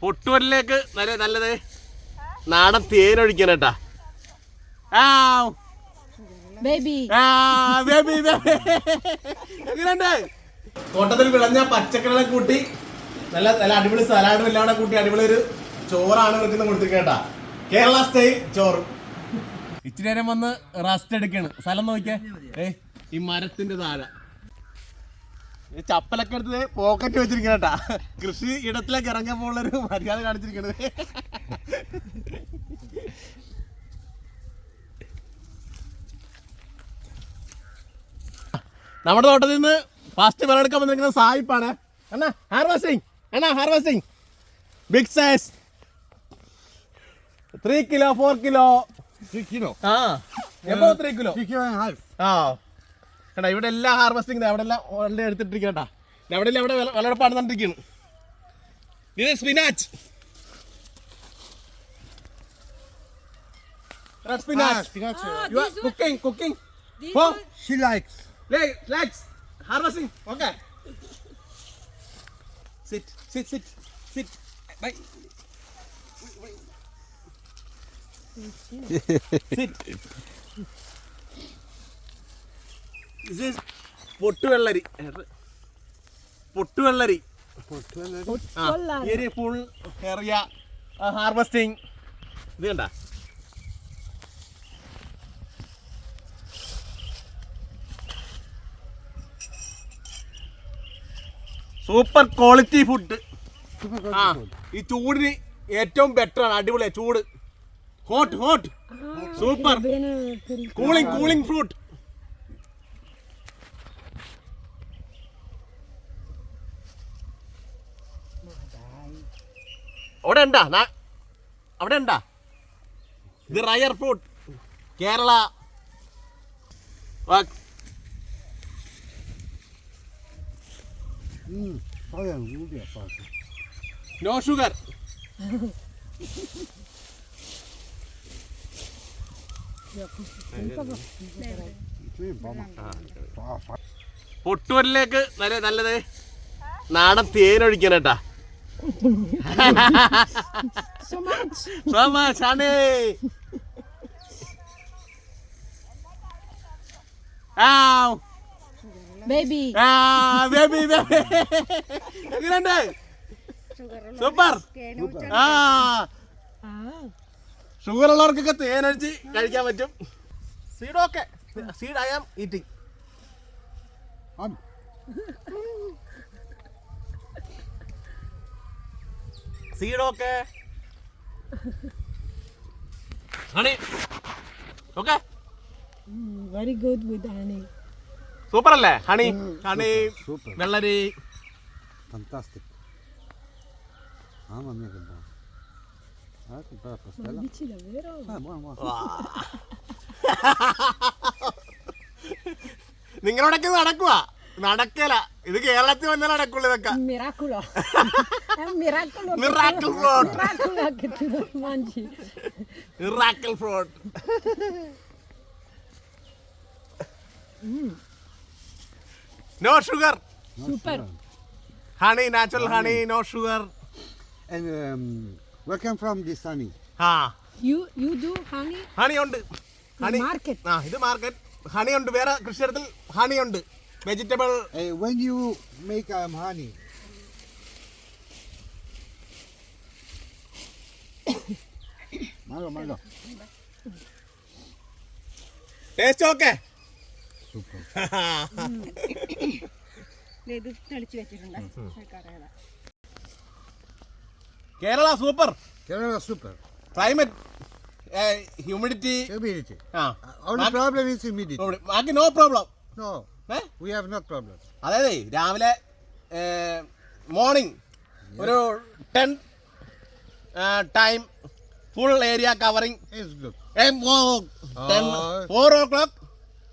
പൊട്ടൂരിലേക്ക് നല്ല നല്ലത്. നാടൻ തേനൊഴിക്കണം കേട്ടാ ആ ബേബി ബേബി. baby. എങ്ങനെയുണ്ട്? തോട്ടത്തിൽ വിളഞ്ഞ പച്ചക്കറികളെ കൂട്ടി നല്ല നല്ല അടിപൊളി സലാഡും എല്ലാം കൂടെ കൂട്ടി അടിപൊളി ഒരു ചോറാണ് ഇവർക്ക് കൊടുത്തിരിക്കേട്ടാ കേരള സ്റ്റൈൽ ചോറ്. ഇച്ചിരി നേരം വന്ന് റസ്റ്റ് എടുക്കണം. സ്ഥലം നോക്കിയേ. ഏ ഈ മരത്തിന്റെ താഴെ. ചപ്പലൊക്കെ എടുത്ത് പോക്കറ്റ് വെച്ചിരിക്കണട്ടാ. കൃഷി ഇടത്തിലേക്ക് ഇറങ്ങിയപ്പോൾ ഉള്ളൊരു മര്യാദ കാണിച്ചിരിക്കണത് നമ്മുടെ തോട്ടത്തിൽ നിന്ന് ഫസ്റ്റ് വിളവെടുക്കാൻ വന്നിരിക്കുന്ന സായിപ്പാണ്. അണ്ണാ ഹാർവസ്റ്റിംഗ് അണ്ണാ harvesting big size three kilo four kilo kilo ആ. എപ്പോ ത്രീ കിലോ and ആ. കേട്ടാ ഇവിടെ എല്ലാം ഹാർവസ്റ്റിംഗ് അവിടെ എല്ലാം ഓൾറെഡി എടുത്തിട്ടിരിക്കട്ടാ അവിടെ എല്ലാം അവിടെ വിള- വിളവെടുപ്പാണ് നടന്നിരിക്കുന്നു ഇത് spinach Ah, spinach spinach. uh, you are cooking cooking Oh. one, She likes. Legs, harvesting. Okay. Sit, sit, sit, sit. Bye. sit. This പൊട്ടുവെള്ളരി. പൊട്ടുവെള്ളരി. പൊട്ടുവെള്ളരി. ഫുൾ എറിയ ഹാർവസ്റ്റിംഗ് ഇത് കണ്ട? സൂപ്പർ ക്വാളിറ്റി ഫുഡ് ആ ഈ ചൂടിന് ഏറ്റവും ബെറ്റർ ആണ്. അടിപൊളിയാണ് ചൂട്. Hot hot super cooling cooling fruit അവിടെ ഉണ്ടാ അവിടെ ഉണ്ടാ ഇത് rare fruit Kerala. No sugar. പൊട്ടൂരിലേക്ക് നല്ല നല്ലത് നാടൻ തേനൊഴിക്കണം കേട്ടാ So much. സോമാശാണേ ആ Baby. ആ ബേബി ബേബി എങ്ങനെയുണ്ട്? സൂപ്പർ ആ Ah. ഷുഗർ ഉള്ളവർക്കൊക്കെ തേനൊഴിച്ച് കഴിക്കാൻ പറ്റും. Seed okay seed I am eating Um, seed okay honey okay Mm, very good with honey. Super അല്ലേ ഹണി ഹണി super. വെള്ളരി. Mamma mia che buono. Ah, che bella Ma pastella. dici davvero? Ah, buono. നിങ്ങളോടൊക്കെ നടക്കുക നടക്കല ഇത് കേരളത്തിൽ വന്നാൽ നടക്കുള്ളൂ ഇതൊക്കെ. മിറാക്കുളോ? മിറാക്കുളോ miracle fraud. No sugar super honey natural honey no sugar welcome from this honey ഹാ you you do honey honey ഉണ്ട്. ഹണി മാർക്കറ്റ് ആ ഇത് മാർക്കറ്റ് ഹണി ഉണ്ട്. വേറെ കൃഷിയിടത്തിൽ ഹണി ഉണ്ട്. Vegetable Hey, when you make um, honey, malo, malo. Taste okay. Super. ഇത് തെളിച്ച് വെച്ചിട്ടുണ്ട് Kerala super Kerala super. Climate humidity humidity ആ Uh, only problem ബാക്കി no problem No, we have no problem. അതായത് രാവിലെ മോർണിംഗ് ഒരു ten time full area covering. Oh. Four o'clock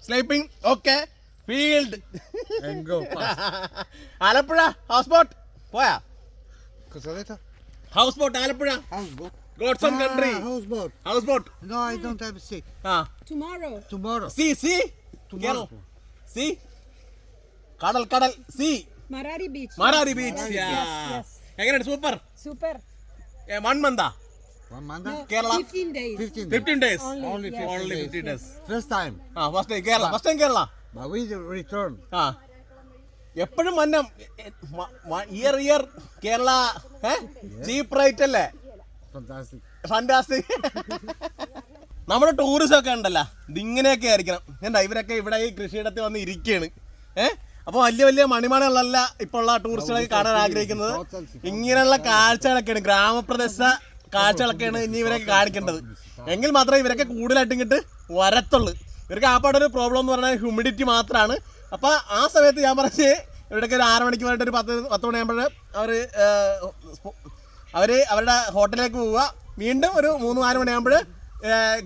sleeping okay field. Alappuzha houseboat പോയാ houseboat Alappuzha Houseboat. God's own country Ah, houseboat. House No, I don't have a seat. ആ Tomorrow. Tomorrow. see see Tomorrow. See? കടൽ കടൽ sea. Marari beach. Marari beach. എങ്ങനെയാണ് super. Super. One month? Kerala. 15 days. 15 fifteen days Only, Only 15 only days. Fifteen days First time. ആ first time Kerala. First time Kerala. return. ആ. എപ്പോഴും Mannam year year Kerala cheap rate അല്ലേ? Fantastic fantastic നമ്മുടെ tourism ഒക്കെ ഉണ്ടല്ലോ. ഇതിങ്ങനെയൊക്കെ ആയിരിക്കണം. എന്താ ഇവരൊക്കെ ഇവിടെ ഈ കൃഷിയിടത്തിൽ വന്ന് ഇരിക്കുകയാണ് ഏഹ് അപ്പോൾ വലിയ വലിയ മണിമണകളല്ല ഇപ്പോൾ ഉള്ള ടൂറിസ്റ്റുകളൊക്കെ കാണാൻ ആഗ്രഹിക്കുന്നത്. ഇങ്ങനെയുള്ള കാഴ്ചകളൊക്കെയാണ്. ഗ്രാമപ്രദേശ കാഴ്ചകളൊക്കെയാണ് ഇനി ഇവരൊക്കെ കാണിക്കേണ്ടത്. എങ്കിൽ മാത്രമേ ഇവരൊക്കെ കൂടുതലായിട്ട് ഇങ്ങോട്ട് വരത്തുള്ളൂ. ഇവർക്ക് ആ പാടൊരു പ്രോബ്ലം എന്ന് പറഞ്ഞാൽ ഹ്യൂമിഡിറ്റി മാത്രമാണ് അപ്പോൾ ആ സമയത്ത് ഞാൻ പറഞ്ഞ് ഇവിടെയൊക്കെ ഒരു ആറ് മണിക്ക് വേണ്ടിയിട്ട് ഒരു പത്ത് പത്ത് മണിയാകുമ്പോഴേ അവർ അവർ അവരുടെ ഹോട്ടലിലേക്ക് പോവുക. വീണ്ടും ഒരു മൂന്ന് നാല് മണിയാകുമ്പോൾ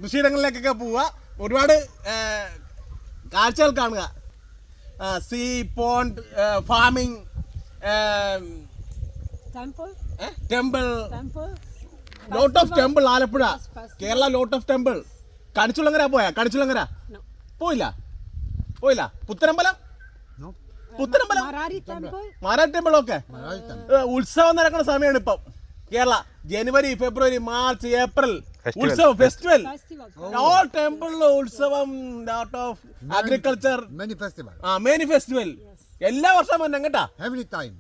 കൃഷിയിടങ്ങളിലേക്കൊക്കെ പോവുക ഒരുപാട് കാഴ്ചകൾ കാണുക. Sea pond farming Temple, temple. Temple. Lot of temple Alappuzha. Kerala lot of temple. Kanichukulangara പോയാ? കണിച്ചുള്ളങ്ങര. പോയില്ല? പോയില്ല? പുത്തനമ്പലം? പുത്തനമ്പലം? Marari ടെമ്പിൾ ഒക്കെ ഉത്സവം നടക്കുന്ന സമയമാണ് ഇപ്പം. Kerala January February March April. ഉത്സവം ഫെസ്റ്റിവൽ. ഓൾ ടെമ്പിൾ ഉത്സവം lot of agriculture many festival ആ മെനി ഫെസ്റ്റിവൽ എല്ലാ വർഷവും തന്നെ കേട്ടാ Every time.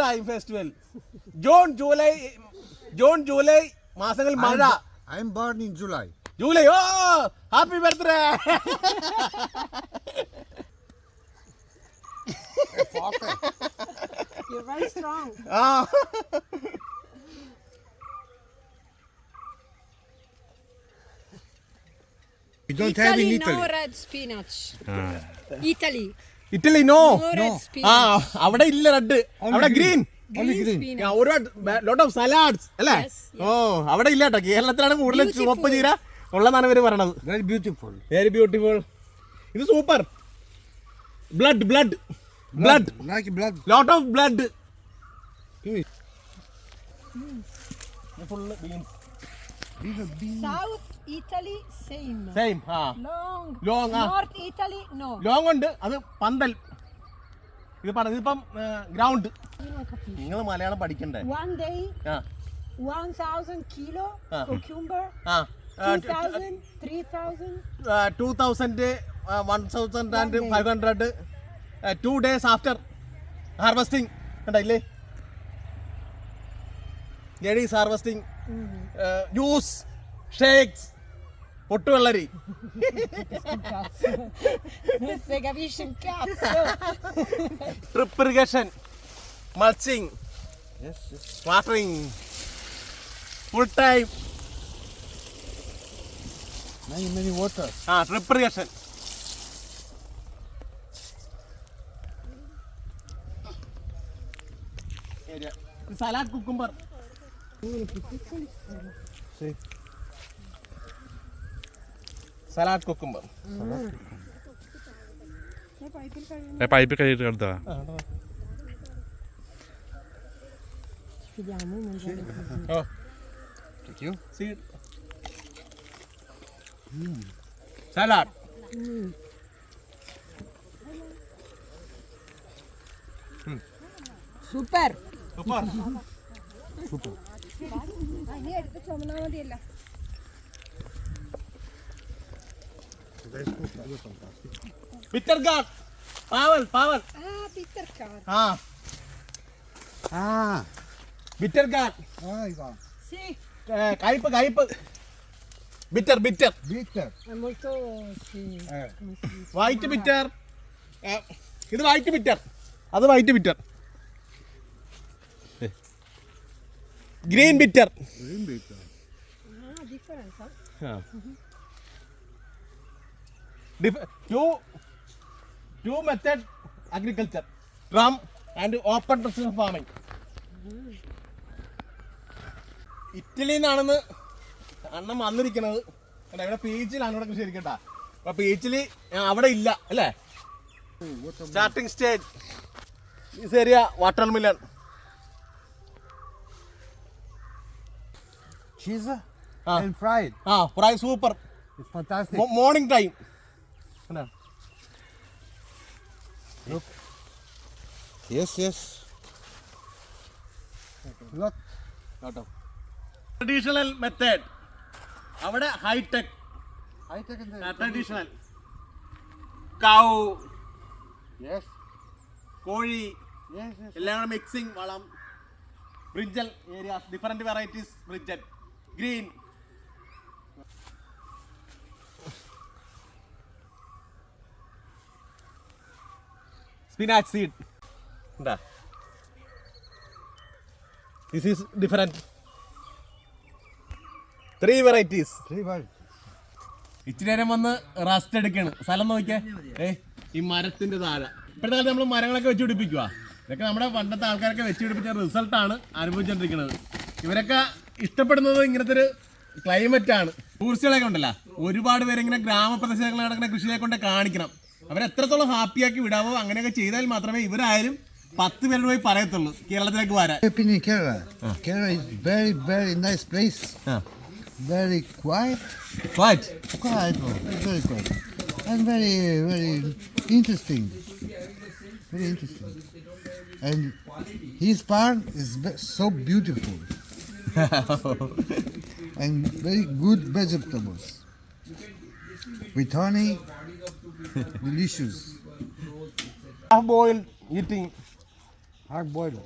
Time festival June July June July മാസങ്ങളിൽ മഴ. I born in in July July oh happy birthday You're very strong. ആ. We don't Italy, have in Italy, no red spinach. Italy, Italy no no red ആ spinach. അവിടെ ഇല്ല red അവിടെ green green. spinach. ഒരുപാട് lot of salads അല്ലേ? Yes, ഓ അവിടെ ഇല്ല കേട്ടോ കേരളത്തിലാണ് കൂടുതൽ ചുവപ്പ് ചീര ഉള്ളതാണ് ഇവർ പറയണത്. Very beautiful. വെരി ബ്യൂട്ടിഫുൾ ഇത് super. Blood blood blood Like blood. Lot of blood full beans South Italy, same. Same ആ Long. Long, ah. North Italy, no. Long ഉണ്ട് അത് പന്തൽ ഇത് പറഞ്ഞ ഇതിപ്പം ഗ്രൗണ്ട് നിങ്ങൾ മലയാളം പഠിക്കണ്ടേ One day, ആ 1,000 kilo Ah. cucumber, ആ 2,000, 3,000. Two thousand one thousand and five hundred two days after harvesting കണ്ടില്ലേ ladies harvesting juice shakes പൊട്ടുവെള്ളരി. Drip irrigation mulching. Watering full time Many, many water. ആ drip irrigation salad cucumber salad cucumber pipe കഴിയിട്ട്. Seed. Salad. Super. Super. ഇനി bitter പാവൽ പാവൽ. ആ. Bitter കയ്പ് കയ്പ് bitter bitter. si dice? White bitter. ഇത് white bitter. അത് white bitter. Green bitter Green bitter. Ah, differenza. Two two method agriculture drum and open precision farming ഇറ്റലിയിൽ നിന്നാണെന്ന് അണ്ണം വന്നിരിക്കുന്നത്. അല്ല ഇവിടെ പീച്ചിലാണ് ഇവിടെ കൃഷി ഇരിക്കട്ടാ അപ്പൊ പീച്ചിൽ അവിടെ ഇല്ല അല്ലേ? സ്റ്റാർട്ടിങ് സ്റ്റേജ് ഈ area watermelon Cheese Ah. and fried. ആ fry super It's fantastic. Morning time Yes, yes. Look. കേട്ടോ ട്രഡീഷണൽ മെത്തേഡ് അവിടെ hitech I take the. Traditional cow Yes. കോഴി Yes, yes. എല്ലാം മിക്സിംഗ് വളം brinjal areas different varieties brinjal green spinach seed എന്താ? This is different three varieties Three varieties. ഇച്ചിരി നേരം വന്ന് rest എടുക്കാണ്. സ്ഥലം നോക്കിയേ. ഏ ഈ മരത്തിന്റെ താഴെ. ഇപ്പോഴത്തെ കാലത്ത് നമ്മൾ മരങ്ങളൊക്കെ വെച്ച് പിടിപ്പിക്കുക ഇതൊക്കെ നമ്മുടെ പണ്ടത്തെ ആൾക്കാരൊക്കെ വെച്ച് പിടിപ്പിച്ച റിസൾട്ടാണ് അനുഭവിച്ചുകൊണ്ടിരിക്കുന്നത് ഇവരൊക്കെ ഇഷ്ടപ്പെടുന്നത് ഇങ്ങനത്തെ ഒരു ക്ലൈമറ്റ് ആണ്. ടൂറിസ്റ്റുകളൊക്കെ ഉണ്ടല്ലോ. ഒരുപാട് പേര് ഇങ്ങനെ ഗ്രാമപ്രദേശങ്ങളിൽ നടക്കുന്ന കൃഷിയെ കൊണ്ട് കാണിക്കണം. അവരെത്രത്തോളം ഹാപ്പിയാക്കി വിടാവോ അങ്ങനെയൊക്കെ ചെയ്താൽ മാത്രമേ ഇവരായാലും പത്ത് പേരോട് പോയി പറയത്തുള്ളൂ. കേരളത്തിലേക്ക് വരാൻ. പിന്നെ Kerala Kerala is very very nice place very place. Very quiet. Very Quiet, oh, very quiet. And very, very interesting. Very interesting. And his farm and very good vegetables. With honey, delicious. Half boiled eating. Half boiled.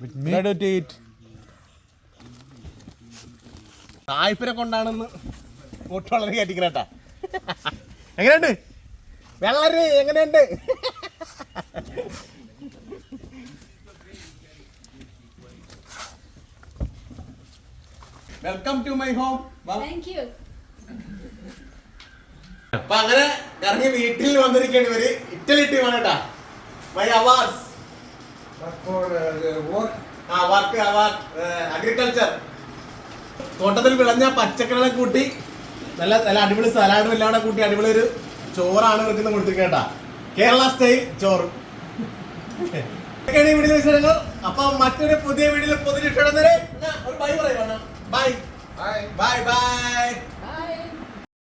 With Ready to eat. തായ്പരെ കൊണ്ടാണെന്ന് കൂട്ട് വളരെ കയറ്റിക്കണേട്ടാ എങ്ങനെയുണ്ട് വെള്ളര് എങ്ങനെയുണ്ട് welcome to my home thank you അപ്പൊ അങ്ങനെ ഇറങ്ങി വീട്ടിൽ വന്നിരിക്കുകയാണ് ഇവർ ഇറ്റലി ടീമാണ് കേട്ടാ മൈ അവാർഡ്സ് ആ വർക്ക് അഗ്രികൾച്ചർ തോട്ടത്തിൽ വിളഞ്ഞ പച്ചക്കറികളെ കൂട്ടി നല്ല നല്ല അടിപൊളി സലാഡും എല്ലാം കൂടെ കൂട്ടി അടിപൊളി ഒരു ചോറാണ് ഇവർക്ക് കൊടുത്തിരിക്കേട്ടാ കേരള സ്റ്റൈൽ ചോറ്. ഇവിടെ ഈ വീഡിയോ വിശേഷങ്ങൾ. അപ്പൊ മറ്റൊരു പുതിയ വീഡിയോയിൽ പുതിയ ഇഷ്ടപ്പെടുന്നവരെ ഒരു ബൈ പറയുവാണ് ബൈ ബൈ ബൈ